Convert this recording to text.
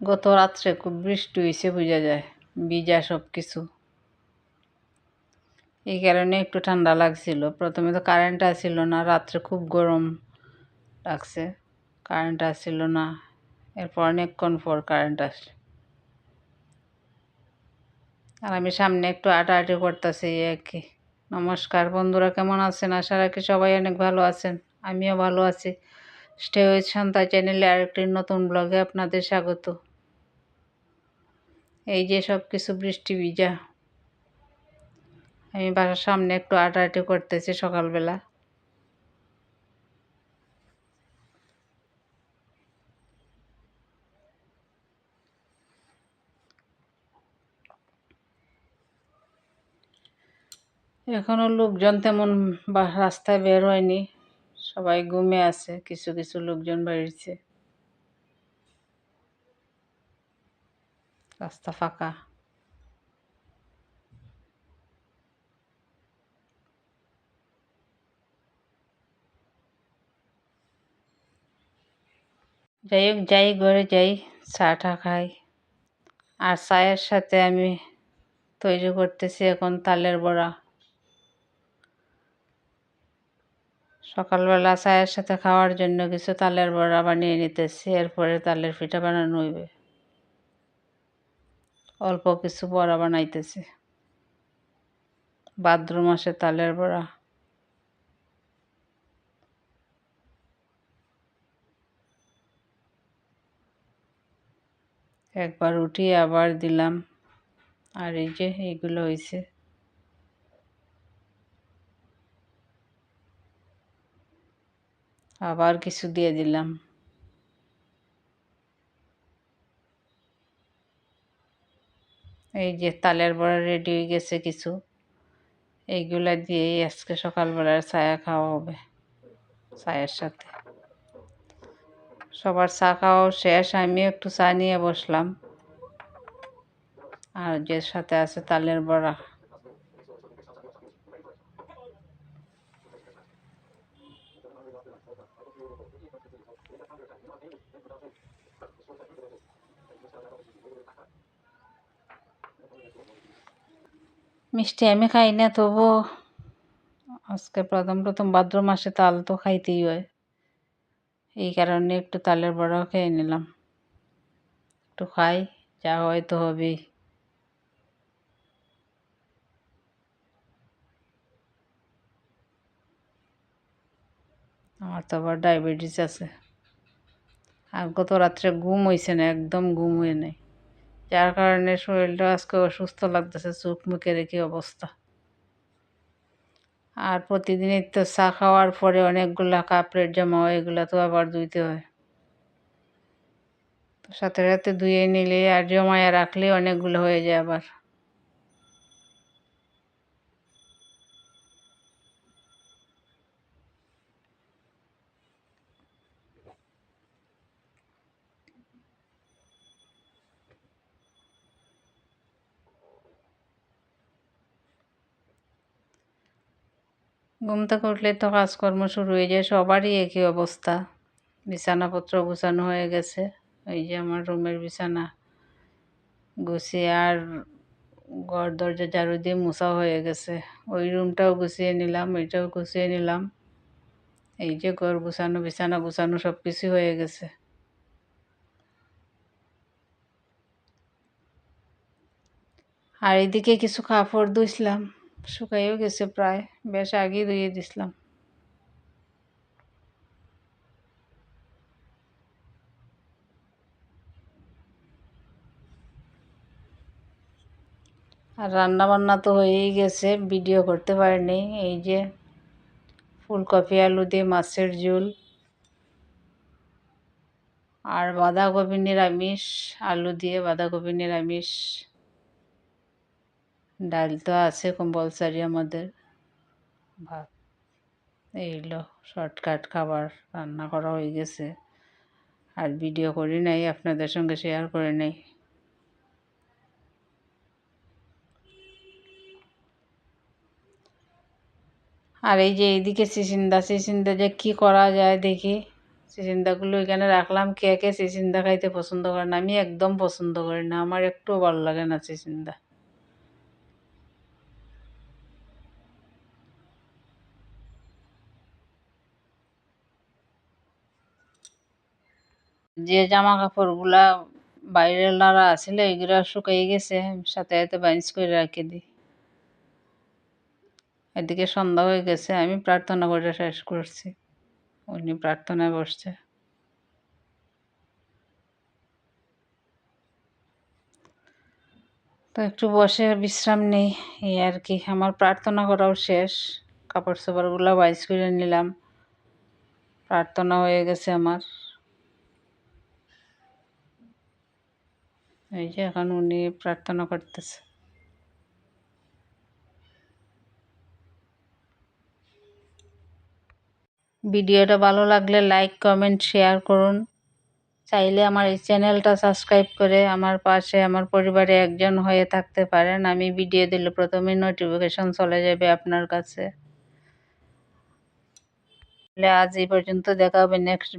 গত রাত্রে খুব বৃষ্টি হয়েছে বোঝা যায়, ভিজা সব কিছু এই কারণে একটু ঠান্ডা লাগছিল। প্রথমে তো কারেন্ট আসছিল না, রাত্রে খুব গরম লাগছে কারেন্ট আসছিল না, এরপর অনেকক্ষণ পর কারেন্ট আসলো আর আমি সামনে একটু আটাআটি করতেছি আর কি নমস্কার বন্ধুরা, কেমন আছেন? আশা রাখি সবাই অনেক ভালো আছেন, আমিও ভালো আছি। স্টে উইথ শান্তা চ্যানেলে আরেকটি নতুন ব্লগে আপনাদের স্বাগত। এই যে সব কিছু বৃষ্টি ভিজা। আমি বাসার সামনে একটু আটাআটি করতেছি সকালবেলা। এখনও লোকজন তেমন রাস্তায় বের হয়নি। সবাই ঘুমে আছে, কিছু কিছু লোকজন বেরিয়েছে। রাস্তা ফাঁকা। যাই হোক, যাই ঘরে যাই, চা টা খাই। আর চায়ের সাথে আমি তৈরি করতেছি এখন তালের বড়া। সকালবেলা চায়ের সাথে খাওয়ার জন্য কিছু তালের বড়া বানিয়ে নিতেছি, এরপরে তালের পিঠা বানানো হইবে। অল্প কিছু বড়া বানাইতেছি। ভাদ্র মাসে তালের বড়া। একবার উঠিয়ে আবার দিলাম। আর এই যে এইগুলো হয়েছে আবার কিছু দিয়ে দিলাম। এই যে তালের বড়া রেডি হয়ে গেছে কিছু, এইগুলা দিয়েই আজকে সকালবেলার ছায়া খাওয়া হবে চায়ের সাথে। সবার চা খাওয়া শেষ আমি একটু চা নিয়ে বসলাম। আর যে সাথে আছে তালের বড়া। মিষ্টি আমি খাই না তবু আজকে প্রথম প্রথম ভাদ্র মাসে তাল তো খাইতেই হয়। এই কারণে একটু তালের বড়াও খেয়ে নিলাম। একটু খাই, যা হয় তো হবেই। আমার তো আবার ডায়াবেটিস আছে। আর গত রাত্রে ঘুম হয়েছে না, একদম ঘুম হয়ে নেই। যার কারণে শরীরটা আজকে অসুস্থ লাগতেছে, চোখ মুখে রেখে অবস্থা। আর প্রতিদিনই তো চা খাওয়ার পরে অনেকগুলা কাপড়ের জমা হয় এগুলো তো আবার ধুইতে হয়। সাথে সাথে ধুয়ে নিলে আর জমায়া রাখলে অনেকগুলো হয়ে যায় আবার। ঘুম থেকে উঠলে তো কাজকর্ম শুরু হয়ে যায়, সবারই একই অবস্থা। বিছানাপত্র গুছানো হয়ে গেছে, এই যে আমার রুমের বিছানা গুছিয়ে আর ঘর দরজা ঝাড়ু দিয়ে মোছা হয়ে গেছে। ওই রুমটাও গুছিয়ে নিলাম এইটাও গুছিয়ে নিলাম। এই যে ঘর গুছানো, বিছানা গুছানো সব কিছু হয়ে গেছে। আর এদিকে কিছু কাপড় ধুইছিলাম। শুকাইও গেছে প্রায়। বেশ আগেই ধুয়ে দিছিলাম। আর রান্না বান্না তো হয়েই গেছে, ভিডিও করতে পারিনি। এই যে ফুলকপি, আলু দিয়ে মাছের ঝোল আর বাঁধাকপি নিরামিষ, আলু দিয়ে বাঁধাকপি নিরামিষ। ডাল তো আছে কম্পালসারি আমাদের। ভাত। এইগুলো শর্টকাট খাবার রান্না করা হয়ে গেছে। আর ভিডিও করি নাই আপনাদের সঙ্গে শেয়ার করে নেই। আর এই যে এইদিকে সিসিন্দা সিসিন্দা যে কী করা যায় দেখি। সিসিন্দাগুলো এখানে রাখলাম কে কে সিসিন্দা খাইতে পছন্দ করে না আমি একদম পছন্দ করি না আমার একটুও ভালো লাগে না চিচিন্দা যে জামা কাপড়গুলা বাইরের লারা আছিল এগুলা শুকাই গেছে, সাথে সাথে বাইন্স করে রাখি দিই। এদিকে সন্ধ্যা হয়ে গেছে, আমি প্রার্থনা করে শেষ করছি। উনি প্রার্থনায় বসছে। তো একটু বসে বিশ্রাম নেই, এই আর কি। আমার প্রার্থনা করাও শেষ। কাপড় চোপড়গুলো বাইস করে নিলাম। প্রার্থনা হয়ে গেছে আমার। এই যে এখন উনি প্রার্থনা করতেছে। ভিডিওটা ভালো লাগলে লাইক কমেন্ট শেয়ার করুন। চাইলে আমার এই চ্যানেলটা সাবস্ক্রাইব করে আমার পাশে আমার পরিবারে একজন হয়ে থাকতে পারেন। আমি ভিডিও দিলে প্রথমেই নোটিফিকেশন চলে যাবে আপনার কাছে। আজ এই পর্যন্ত দেখা হবে নেক্সট